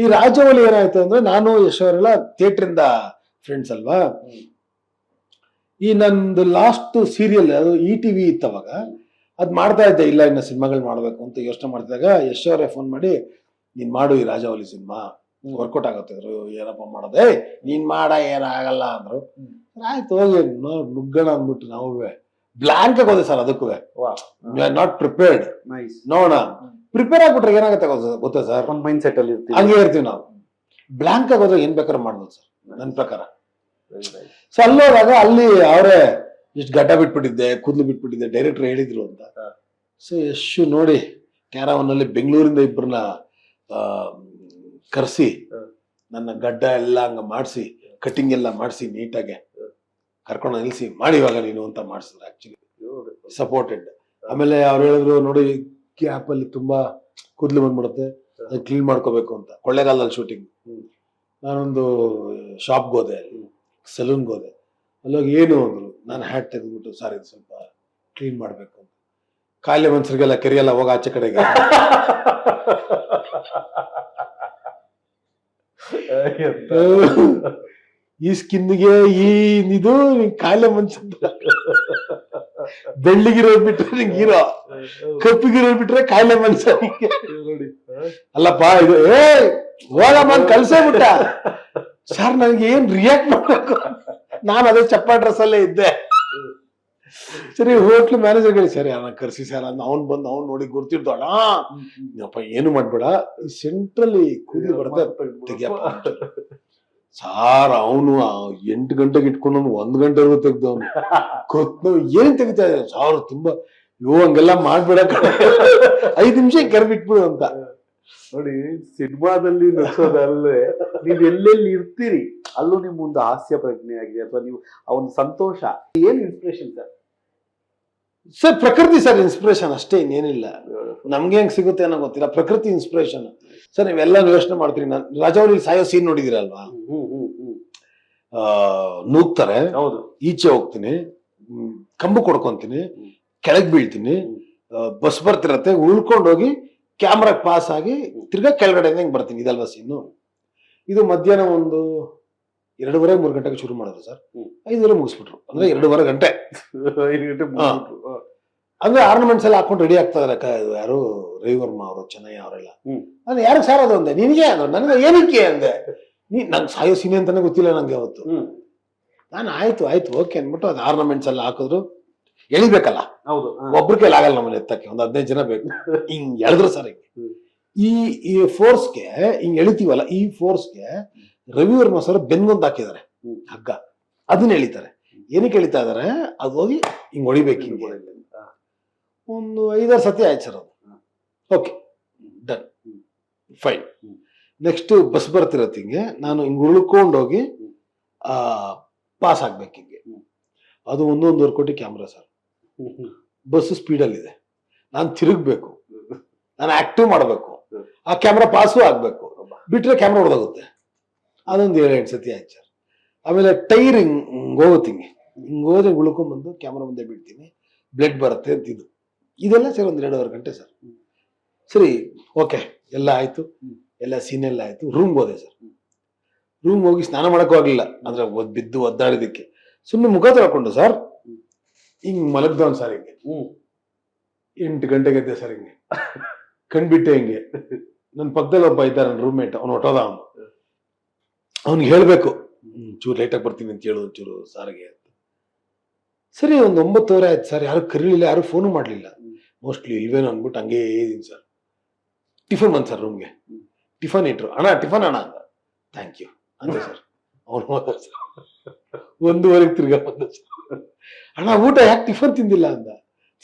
ಈ ರಾಜವಲ್ಲಿ ಏನಾಯ್ತು ಅಂದ್ರೆ ನಾನು ಯಶೋರೆಲ್ಲ ಥಿಯೇಟರ್ ಇಂದ ಫ್ರೆಂಡ್ಸ್ ಅಲ್ವಾ? ಈ ನಂದು ಲಾಸ್ಟ್ ಸೀರಿಯಲ್ ಅದು ಇ ಟಿವಿ ಇತ್ತು ಅವಾಗ. ಅದ್ ಮಾಡ್ತಾ ಇದ್ದೆ ಇಲ್ಲ ಇನ್ನ ಸಿನಿಮಾಗಳು ಮಾಡ್ಬೇಕು ಅಂತ ಯೋಚನೆ ಮಾಡಿದಾಗ ಯಶ್ ಅವರೇ ಫೋನ್ ಮಾಡಿ ನೀನ್ ಮಾಡು ಈ ರಾಜವಲಿ ಸಿನಿಮಾ. ವರ್ಕೌಟ್ ಆಗತ್ತೆ. ಅಂದ್ರು ಏನಪ್ಪ ಮಾಡೋದು? ನೀನ್ ಮಾಡ ಏನಾಗಲ್ಲ ಅಂದ್ರು. ಆಯ್ತು ಹೋಗಿ ನುಗ್ಗೋಣ ಅಂದ್ಬಿಟ್ಟು ನಾವು ಬ್ಲಾಂಕ್ ಹೋದೆ ಸರ್ ಅದಕ್ಕೂ ನಾಟ್ ಪ್ರಿಪೇರ್ಡ್ ನೈಸ್ ನೋಡೋಣ. ಪ್ರಿಪೇರ್ ಆಗ್ಬಿಟ್ರೆ ಏನಾಗುತ್ತೆ ಗೊತ್ತಾ- ಸರ್? ಒಂದು ಮೈಂಡ್ ಸೆಟ್ ಅಲ್ಲಿ ಇರ್ತೀವಿ. ಹಂಗೆ ಇರ್ತೀವಿ ನಾವು. ಬ್ಲಾಂಕ್ ಆಗೋದ್ರೆ ಏನ್ ಬೇಕಾದ್ರೂ ಮಾಡ್ಬೋದು ಸರ್ ನನ್ನ ಪ್ರಕಾರ. ಸೊ ಅಲ್ಲೋದಾಗ ಅಲ್ಲಿ ಅವರೇ ಇಷ್ಟು ಗಡ್ಡ ಬಿಟ್ಬಿಟ್ಟಿದ್ದೆ ಕೂದಲು ಬಿಟ್ಬಿಟ್ಟಿದ್ದೆ ಡೈರೆಕ್ಟರ್ ಹೇಳಿದ್ರು ಅಂತ. ಸೊ ಯಶು ನೋಡಿ ಕ್ಯಾರಾವನ್ ಅಲ್ಲಿ ಬೆಂಗಳೂರಿಂದ ಇಬ್ಬರನ್ನ ಕರೆಸಿ. ನನ್ನ ಗಡ್ಡ ಎಲ್ಲ ಹಂಗ ಮಾಡಿಸಿ ಕಟಿಂಗ್ ಎಲ್ಲ ಮಾಡಿಸಿ ನೀಟಾಗೆ ಕರ್ಕೊಂಡು ನಿಲ್ಸಿ ಮಾಡಿ ಇವಾಗ ನೀನು ಅಂತ ಮಾಡಿಸಿದ್ರು ಆಕ್ಚುಲಿ ಸಪೋರ್ಟೆಡ್ ಆಮೇಲೆ ಅವ್ರು ಹೇಳಿದ್ರು ನೋಡಿ ಗ್ಯಾಪ್ ಅಲ್ಲಿ ತುಂಬಾ ಕೂದಲು ಬಂದ್ಬಿಡುತ್ತೆ. ಅದನ್ನ ಕ್ಲೀನ್ ಮಾಡ್ಕೋಬೇಕು ಅಂತ. ಕೊಳ್ಳೆಗಾಲದಲ್ಲಿ ಶೂಟಿಂಗ್. ನಾನೊಂದು ಶಾಪ್ಗೆ ಹೋದೆ ಸಲೂನ್ಗೆ ಹೋದೆ ಅಲ್ಲೋಗಿ ಏನು ಅಂದ್ರು ನಾನು ಹ್ಯಾಟ್ ತೆಗೆದ್ಬಿಟ್ಟು ಸಾರಿ ಇದು ಸ್ವಲ್ಪ ಕ್ಲೀನ್ ಮಾಡಬೇಕು ಅಂತ. ಕಾಯಿಲೆ ಮನ್ಸರಿಗೆಲ್ಲ ಕೆರೆಯಲ್ಲ ಹೋಗ ಆಚೆ ಕಡೆಗೆ. ಈ ಸ್ಕಿನ್ಗೆ ಈ ಇದು ಕಾಯಿಲೆ ಮನ್ಸ ಬೆಳ್ಳಿಗಿರೋದ್ ಬಿಟ್ಟು ನಿಂಗೆ ಹೀರೋ. ಕಪ್ಪಿಗಿರೋದ್ ಬಿಟ್ರೆ ಕಾಯಿಲೆ ಮನ್ಸ. ನೋಡಿ ಅಲ್ಲಪ್ಪ ಇದು ಏ ಹೋಗಮ್ಮ ಕಳ್ಸೇ ಬಿಟ್ಟ. ಸರ್ ನನಗೆ ಏನ್ ರಿಯಾಕ್ಟ್ ಮಾಡ್ಬೇಕು? ನಾನು ಅದೇ ಚಪ್ಪ ಡ್ರೆಸ್ ಅಲ್ಲೇ ಇದ್ದೆ. ಸರಿ ಹೋಟ್ಲ್ ಮ್ಯಾನೇಜರ್ ಹೇಳಿ ಸರಿ ಅಣ್ಣ ಕರ್ಸಿ ಸರ್ ಅಂದ್ ಅವ್ನ್ ಬಂದು ಅವ್ನ್ ನೋಡಿ ಗುರ್ತಿಡ್ದೋಣ ಅಪ್ಪ ಏನು ಮಾಡ್ಬೇಡ ಸೆಂಟ್ರಲ್ಲಿ ಕೂದಿ ಬರ್ತಾ ತೆಗಿಯಪ್ಪ. ಸಾರ್ ಅವನು ಎಂಟು ಗಂಟೆಗೆ ಇಟ್ಕೊಂಡು ಒಂದ್ ಗಂಟೆವರೆಗೂ ತೆಗ್ದವನು. ಕೊತ್ತು ಏನ್ ತೆಗಿತಾ ಇದ್ದಾರೆ ಸಾರ್ ತುಂಬಾ ಅಯ್ಯೋ ಹಂಗೆಲ್ಲ ಮಾಡ್ಬೇಡ. ಐದ್ ನಿಮಿಷ ಕರ್ಬಿಟ್ಬಿಡು ಅಂತ. ನೋಡಿ ಸಿನಿಮಾದಲ್ಲಿ ನಡ್ಸೋದಲ್ಲೇ ನೀವ್ ಎಲ್ಲೆಲ್ಲಿ ಇರ್ತೀರಿ ಅಲ್ಲೂ ನಿಮ್ ಒಂದು ಹಾಸ್ಯ ಪ್ರಜ್ಞೆ ಆಗಿದೆ ಅಥವಾ ನೀವು ಆ ಒಂದು ಸಂತೋಷ ಏನ್ ಇನ್ಸ್ಪಿರೇಷನ್ ಸರ್ ಸರ್ ಪ್ರಕೃತಿ ಸರ್ ಇನ್ಸ್ಪಿರೇಷನ್ ಅಷ್ಟೇ ಇನ್ನೇನಿಲ್ಲ. ನಮ್ಗೆ ಹೆಂಗ್ ಸಿಗುತ್ತೆ ಅನ್ನೋ ಗೊತ್ತಿಲ್ಲ. ಪ್ರಕೃತಿ ಇನ್ಸ್ಪಿರೇಷನ್ ಸರ್ ನೀವೆಲ್ಲ ಯೋಚನೆ ಮಾಡ್ತೀರಿ. ನಾನು ಸಾಯೋ ಸೀನ್ ನೋಡಿದಿರಲ್ವಾ? ಹ್ಮ್ ಹ್ಮ್ ಹ್ಮ್ ಆ ನೂಗ್ತಾರೆ. ಹೌದು. ಈಚೆ ಹೋಗ್ತೀನಿ. ಹ್ಮ್, ಕಂಬ ಕೊಡ್ಕೊಂತೀನಿ. ಕೆಳಗ್ ಬೀಳ್ತೀನಿ. ಬಸ್ ಬರ್ತಿರತ್ತೆ ಉಳ್ಕೊಂಡೋಗಿ ಕ್ಯಾಮ್ರಾ ಪಾಸ್ ಆಗಿ ತಿರ್ಗಾ ಕೆಳಗಡೆ ಹೆಂಗೆ ಬರ್ತೀನಿ ಇದಲ್ವಾ ಸೀನು ಇದು ಮಧ್ಯಾಹ್ನ ಒಂದು ಎರಡೂವರೆ ಮೂರು ಗಂಟೆಗೆ ಶುರು ಮಾಡಿದ್ರು ಸರ್. ಐದುವರೆ ಮುಗಿಸ್ಬಿಟ್ರು. ಅಂದ್ರೆ ಎರಡೂವರೆ ಗಂಟೆ. ಅಂದ್ರೆ ಆರ್ನಮೆಂಟ್ಸ್ ಎಲ್ಲ ಹಾಕೊಂಡು ರೆಡಿ ಆಗ್ತಾ ಯಾರು? ರವಿವರ್ಮ ಅವರು ಚೆನ್ನಯ್ಯ ಅವರೆಲ್ಲ ಅಂದ್ರೆ ಯಾರು ಸರ್ ಅದು ಅಂದೆ? ನಿನಗೆ ಅಂದ್ರೆ ನನಗೆ ಏನಕ್ಕೆ ಅಂದೆ? ನೀ ನಂಗೆ ಸಾಯೋ ಸೀನೆ ಅಂತಾನೆ ಗೊತ್ತಿಲ್ಲ ನಂಗೆ ಅವತ್ತು ನಾನು ಆಯ್ತು ಆಯ್ತು ಓಕೆ ಅಂದ್ಬಿಟ್ಟು ಅದು ಆರ್ನಮೆಂಟ್ಸ್ ಎಲ್ಲ ಹಾಕಿದ್ರು. ಎಳಿಬೇಕಲ್ಲ ಹೌದು. ಒಬ್ರ ಕೈಲಿ ಆಗಲ್ಲ ನಮ್ಮನ್ನ ಎತ್ತಕ್ಕೆ ಒಂದು ಹದಿನೈದು ಜನ ಬೇಕು. ಹಿಂಗ್ ಎಳೆದ್ರು ಸರ್ ಹಿಂಗೆ. ಈ ಈ ಫೋರ್ಸ್ಗೆ ಹಿಂಗ್ ಎಳಿತೀವಲ್ಲ ಈ ಫೋರ್ಸ್ಗೆ ರವಿವರ್ಮ ಸರ್ ಬೆನ್ಗೊಂದು ಹಾಕಿದ್ದಾರೆ. ಹಗ್ಗ. ಅದನ್ನ ಎಳಿತಾರೆ. ಏನಕ್ಕೆ ಎಳಿತಾ ಇದಾರೆ? ಅದು ಹೋಗಿ ಹಿಂಗ್ ಹೊಡಿಬೇಕು ಹಿಂಗೆ ಒಂದು ಐದಾರು ಸತಿ ಆಯ್ತು ಸರ್ ಅದು. Okay. Done. Fine. Next bus ಬರ್ತಿರತ್ತೆ ಹಿಂಗೆ. ನಾನು ಹಿಂಗ್ ಉಳ್ಕೊಂಡೋಗಿ ಪಾಸ್ ಆಗ್ಬೇಕು ಹಿಂಗೆ. ಅದು ಒಂದೊಂದೂವರೆ ಕೋಟಿ ಕ್ಯಾಮ್ರಾ ಸರ್. ಬಸ್ ಸ್ಪೀಡಲ್ಲಿ ಇದೆ. ನಾನು ತಿರುಗಬೇಕು. ನಾನು ಆಕ್ಟಿವ್ ಮಾಡಬೇಕು. ಆ ಕ್ಯಾಮ್ರಾ ಪಾಸು ಆಗಬೇಕು. ಬಿಟ್ಟರೆ ಕ್ಯಾಮ್ರಾ ಹೊಡೆದೋಗುತ್ತೆ ಅದೊಂದು ಏಳು ಎಂಟು ಸತಿ ಆಯ್ತು ಸರ್ ಆಮೇಲೆ ಟೈರ್ ಹಿಂಗೆ ಹಿಂಗ್ ಹೋಗುತ್ತೆ ಹಿಂಗೆ ಹಿಂಗೆ ಹೋದ್ರೆ ಉಳ್ಕೊಂಡ್ಬಂದು ಕ್ಯಾಮ್ರಾ ಮುಂದೆ ಬಿಡ್ತೀನಿ. ಬ್ಲಡ್ ಬರುತ್ತೆ ಅಂತ ಇದು ಇದೆಲ್ಲ ಸರ್ ಒಂದು ಎರಡೂವರೆ ಗಂಟೆ ಸರ್ ಸರಿ ಓಕೆ ಎಲ್ಲ ಆಯಿತು. ಎಲ್ಲ ಸೀನ್ ಎಲ್ಲ ಆಯಿತು. ರೂಮ್ಗೆ ಹೋದೆ ಸರ್. ರೂಮ್ ಹೋಗಿ ಸ್ನಾನ ಮಾಡೋಕ್ಕೂ ಆಗಲಿಲ್ಲ. ಅಂದರೆ ಬಿದ್ದು ಒದ್ದಾಡಿದ್ದಕ್ಕೆ. ಸುಮ್ಮನೆ ಮುಖ ತೊಳ್ಕೊಂಡು ಸರ್ ಹಿಂಗ್ ಒಂದ್ ಸರ್ ಹಿಂಗೆ. ಹ್ಮ್. ಎಂಟು ಗಂಟೆಗೆ ಎದ್ದೆ ಸರ್ ಹಿಂಗೆ. ಕಣ್ಬಿಟ್ಟೆ ಹಿಂಗೆ. ನನ್ನ ಪಕ್ಕದಲ್ಲಿ ಒಬ್ಬ ಇದ್ದ ನನ್ನ ರೂಮ್ಮೇಟ್ ಅವ್ನು ಹೊಟ್ಟೋದ ಅವನು. ಅವ್ನಿಗೆ ಹೇಳ್ಬೇಕು ಹ್ಮ್, ಚೂರು ಲೇಟಾಗಿ ಬರ್ತೀನಿ ಅಂತ ಹೇಳು ಒಂಚೂರು ಸಾರಿಗೆ ಅಂತ. ಸರಿ ಒಂದು ಒಂಬತ್ತುವರೆ ಆಯ್ತು ಸರ್. ಯಾರು ಕರೀಲಿಲ್ಲ ಯಾರು ಫೋನು ಮಾಡಲಿಲ್ಲ. ಮೋಸ್ಟ್ಲಿ ಇಲ್ವೇನೋ ಅಂದ್ಬಿಟ್ಟು ಹಂಗೇ ಇದೀನಿ ಸರ್. ಟಿಫನ್ ಬಂತು ಸರ್ ರೂಮ್ಗೆ ಟಿಫನ್ ಇಟ್ರು. ಅಣ್ಣ ಟಿಫನ್ ಅಣ್ಣ ಅಂತ ಥ್ಯಾಂಕ್ ಯು ಅಂದೆ ಸರ್. ಅವ್ನು ಒಂದೂವರೆಗೆ ತಿರ್ಗಾ ಬಂದ ಅಣ್ಣ ಊಟ ಯಾಕೆ ಟಿಫನ್ ತಿಂದಿಲ್ಲ ಅಂದ?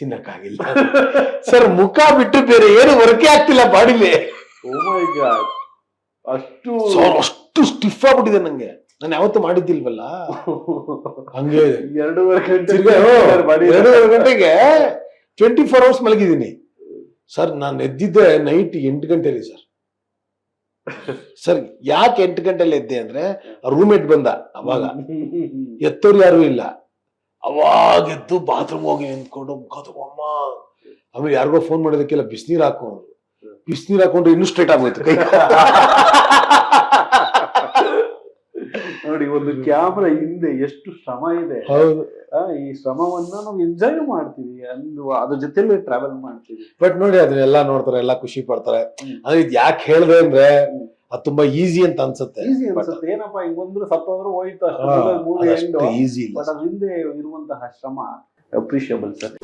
ತಿನ್ನಕ್ಕಾಗಿಲ್ಲ. ಸರ್ ಮುಖ ಬಿಟ್ಟು ಬೇರೆ ಏನು ವರ್ಕೇ ಆಗ್ತಿಲ್ಲ ಬಾಡಿಲಿ. God. ಅಷ್ಟು ಅಷ್ಟು ಸ್ಟಿಫ್ ಆಗ್ಬಿಟ್ಟಿದೆ ನಂಗೆ. ನಾನು ಯಾವತ್ತೂ ಮಾಡಿದ್ದಿಲ್ವಲ್ಲ? ಹಂಗೆ. ಎರಡೂವರೆ ಗಂಟೆ ಎರಡೂವರೆ ಗಂಟೆಗೆ ಟ್ವೆಂಟಿ ಫೋರ್ ಅವರ್ಸ್ ಮಲಗಿದ್ದೀನಿ. ಸರ್ ನಾನು ಎದ್ದಿದ್ದೆ ನೈಟ್ ಎಂಟು ಗಂಟೆಲಿ ಸರ್. ಸರ್ ಯಾಕೆ ಎಂಟು ಗಂಟೆಲಿ ಎದ್ದೆ ಅಂದ್ರೆ ರೂಮೇಟ್ ಬಂದ ಅವಾಗ. ಎತ್ತೋರು ಯಾರು ಇಲ್ಲ. ಅವಾಗ ಎದ್ದು ಬಾತ್ರೂಮ್ ಹೋಗಿ ನಿಂತ್ಕೊಂಡು ಮುಖ ತಗೊಂಬ. ಆಮೇಲೆ ಯಾರಿಗೋ ಫೋನ್ ಮಾಡೋದಕ್ಕೆಲ್ಲ ಬಿಸಿನೀರ್ ಹಾಕೊಂಡು ಬಿಸ್ನೀರ್ ಬಿಸಿನೀರ್ ಹಾಕೊಂಡ್ರೆ ಇನ್ನೂ ಸ್ಟ್ರೇಟ್ ಆಗೋಯ್ತು ಕೈ ಒಂದು ಕ್ಯಾಮ್ರಾ ಹಿಂದೆ ಎಷ್ಟು ಶ್ರಮ ಇದೆ. ಈ ಶ್ರಮವನ್ನ ನಾವು ಎಂಜಾಯ್ ಮಾಡ್ತೀವಿ ಅಂದು ಅದ್ರ ಜೊತೆಲಿ ಟ್ರಾವೆಲ್ ಮಾಡ್ತೀವಿ. ಬಟ್ ನೋಡಿ ಅದನ್ನೆಲ್ಲ ನೋಡ್ತಾರೆ ಎಲ್ಲ ಖುಷಿ ಪಡ್ತಾರೆ. ಅಂದ್ರೆ ಇದ್ ಯಾಕೆ ಹೇಳ್ದೆ ಅಂದ್ರೆ ಅದು ತುಂಬಾ ಈಸಿ ಅಂತ ಅನ್ಸುತ್ತೆ. ಈಸಿ ಅನ್ಸುತ್ತೆ. ಏನಪ್ಪಾ ಹಿಂಗೊಂದ್ರು ಸತ್ತೋದ್ರು ಹೋಯ್ತು ಅಷ್ಟು ಈಸಿ ಇಲ್ಲ. ಅದ್ರ ಹಿಂದೆ ಇರುವಂತಹ ಶ್ರಮ ಅಪ್ರಿಷಿಯಬಲ್ ಸರ್.